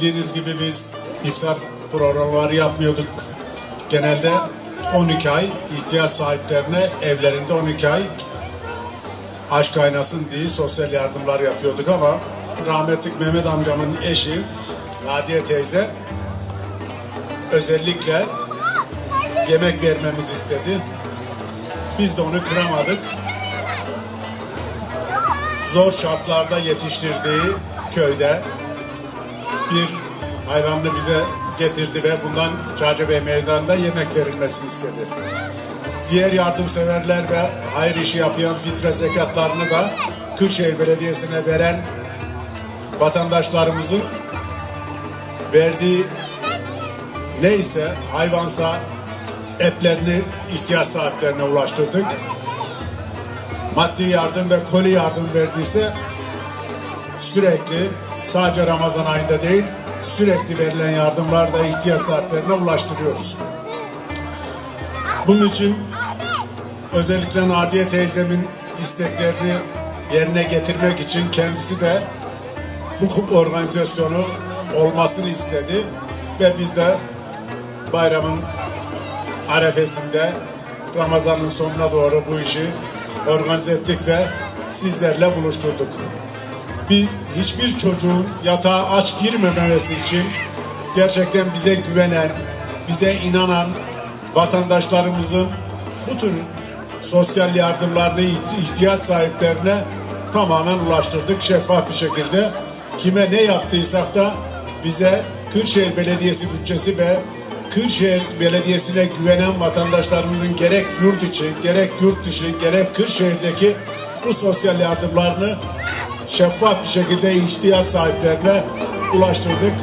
Bildiğiniz gibi biz iftar programları yapmıyorduk. Genelde 12 ay ihtiyaç sahiplerine evlerinde 12 ay aşk kaynasın diye sosyal yardımlar yapıyorduk ama rahmetli Mehmet amcamın eşi Nadiye teyze özellikle yemek vermemizi istedi. Biz de onu kıramadık. Zor şartlarda yetiştirdiği köyde bir hayvanını bize getirdi ve bundan Çağcıbey Meydanı'nda yemek verilmesini istedi. Diğer yardımseverler ve hayır işi yapan fitre zekatlarını da Kırşehir Belediyesi'ne veren vatandaşlarımızın verdiği neyse hayvansa etlerini ihtiyaç sahiplerine ulaştırdık. Maddi yardım ve koli yardım verdiyse sürekli sadece Ramazan ayında değil sürekli verilen yardımlar da ihtiyaç sahiplerine ulaştırıyoruz. Bunun için özellikle Nadiye teyzemin isteklerini yerine getirmek için kendisi de bu organizasyonu olmasını istedi ve biz de bayramın arefesinde Ramazan'ın sonuna doğru bu işi organize ettik ve sizlerle buluşturduk. Biz hiçbir çocuğun yatağa aç girmemesi için gerçekten bize güvenen, bize inanan vatandaşlarımızın bu tür sosyal yardımlarını ihti- ihtiyaç sahiplerine tamamen ulaştırdık şeffaf bir şekilde. Kime ne yaptıysak da bize Kırşehir Belediyesi bütçesi ve Kırşehir Belediyesi'ne güvenen vatandaşlarımızın gerek yurt içi, gerek yurt dışı, gerek Kırşehir'deki bu sosyal yardımlarını şeffaf bir şekilde ihtiyaç sahiplerine ulaştırdık.